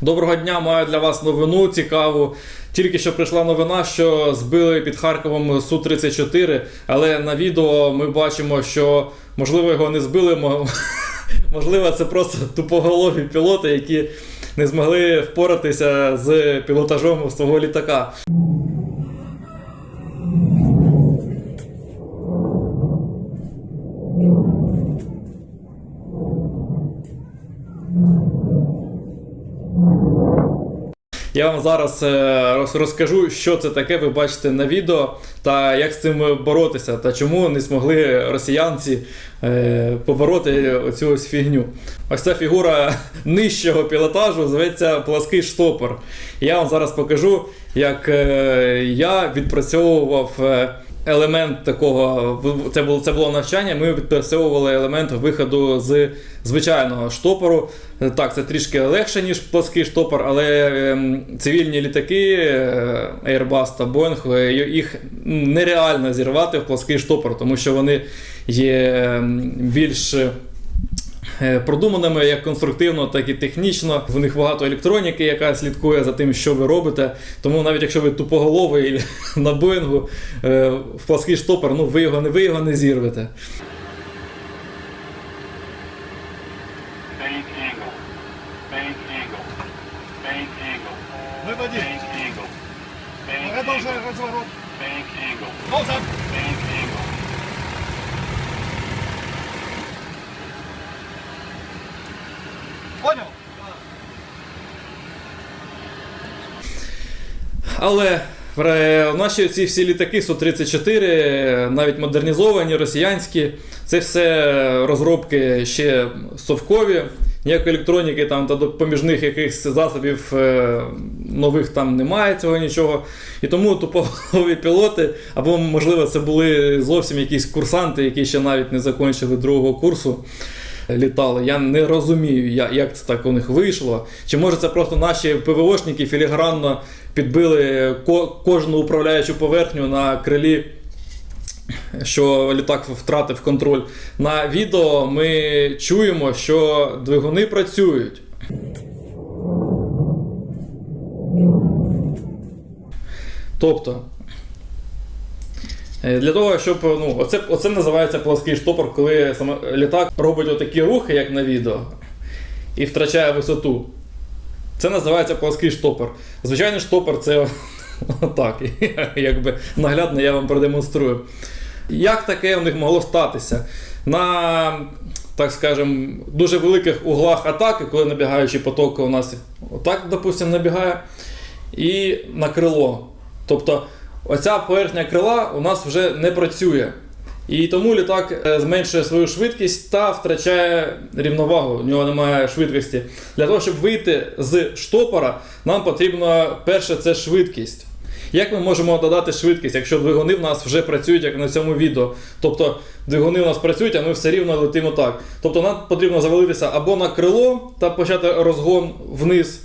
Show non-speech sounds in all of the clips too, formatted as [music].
Доброго дня, маю для вас новину цікаву. Тільки що прийшла новина, що збили під Харковом Су-34, але на відео ми бачимо, що можливо його не збили. [laughs] Можливо, це просто тупоголові пілоти, які не змогли впоратися з пілотажом свого літака. Я вам зараз е, розкажу, що це таке, ви бачите на відео, та як з цим боротися, та чому не змогли росіянці е, побороти оцю ось фігню. Ось ця фігура [laughs] нижчого пілотажу зветься плаский штопор. Я вам зараз покажу, як е, я відпрацьовував. Елемент такого, це було, це було навчання. Ми відпрацьовували елемент виходу з звичайного штопору. Так, це трішки легше, ніж плоский штопор, але ем, цивільні літаки е, Airbus та Boeing, е, їх нереально зірвати в плоский штопор, тому що вони є ем, більш продуманими як конструктивно, так і технічно. В них багато електроніки, яка слідкує за тим, що ви робите. Тому навіть якщо ви тупоголовий [laughs] на Боїнгу е, в плоский штопор, ну ви його не ви його не зірвете. Eagle. Base Eagle. Понял? Але е, наші ці всі літаки Су-34, е, навіть модернізовані, росіянські, це все розробки ще совкові. Ніякої електроніки там та допоміжних якихось засобів е, нових там немає цього нічого. І тому тупоголові пілоти, або, можливо, це були зовсім якісь курсанти, які ще навіть не закінчили другого курсу літали. Я не розумію, як це так у них вийшло. Чи може це просто наші ПВОшники філігранно підбили кожну управляючу поверхню на крилі, що літак втратив контроль. На відео ми чуємо, що двигуни працюють. Тобто, Для того, щоб ну, оце, оце називається плоский штопор, коли саме літак робить отакі рухи, як на відео, і втрачає висоту. Це називається плоский штопор. Звичайний штопор це [laughs] отак. [laughs] Якби наглядно я вам продемонструю. Як таке у них могло статися? На, так скажем, дуже великих углах атаки, коли набігаючий поток у нас отак, допустимо, набігає, і на крило. Тобто оця поверхня крила у нас вже не працює. І тому літак е, зменшує свою швидкість та втрачає рівновагу. У нього немає швидкості. Для того, щоб вийти з штопора, нам потрібно перше це швидкість. Як ми можемо додати швидкість, якщо двигуни в нас вже працюють, як на цьому відео? Тобто двигуни у нас працюють, а ми все рівно летимо так. Тобто нам потрібно завалитися або на крило та почати розгон вниз,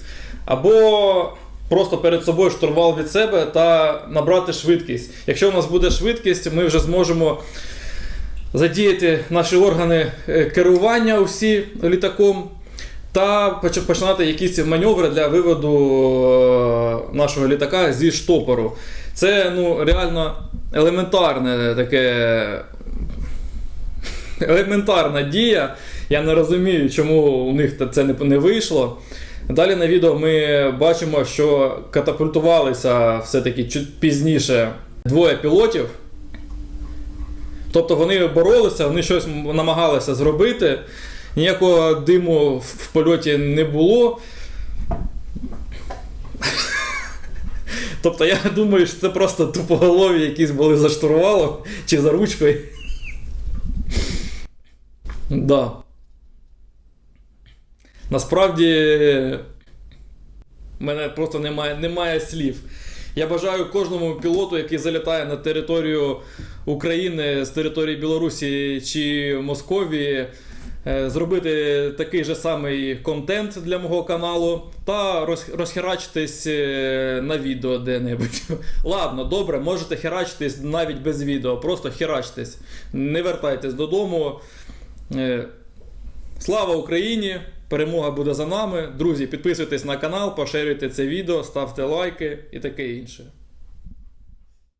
або просто перед собою штурвал від себе та набрати швидкість. Якщо у нас буде швидкість, ми вже зможемо задіяти наші органи е, керування усі літаком. Та починати якісь маневри для виводу е, нашого літака зі штопору. Це ну, реально елементарне таке. Елементарна дія. Я не розумію, чому у них це не, не вийшло. Далі на відео ми бачимо, що катапультувалися все-таки чуть пізніше двоє пілотів. Тобто вони боролися, вони щось намагалися зробити. Ніякого диму в польоті не було. [laughs] Тобто я думаю, що це просто тупоголові якісь були за штурвалом чи за ручкою. [laughs] Да. Насправді, мене просто немає, немає слів. Я бажаю кожному пілоту, який залітає на територію України з території Білорусі чи Московії, е, зробити такий же самий контент для мого каналу та розхерачитись е, на відео де-небудь. [laughs] Ладно, добре, можете херачитись навіть без відео, просто херачтесь. Не вертайтесь додому. Е, Слава Україні! Перемога буде за нами. Друзі, підписуйтесь на канал, поширюйте це відео, ставте лайки і таке інше.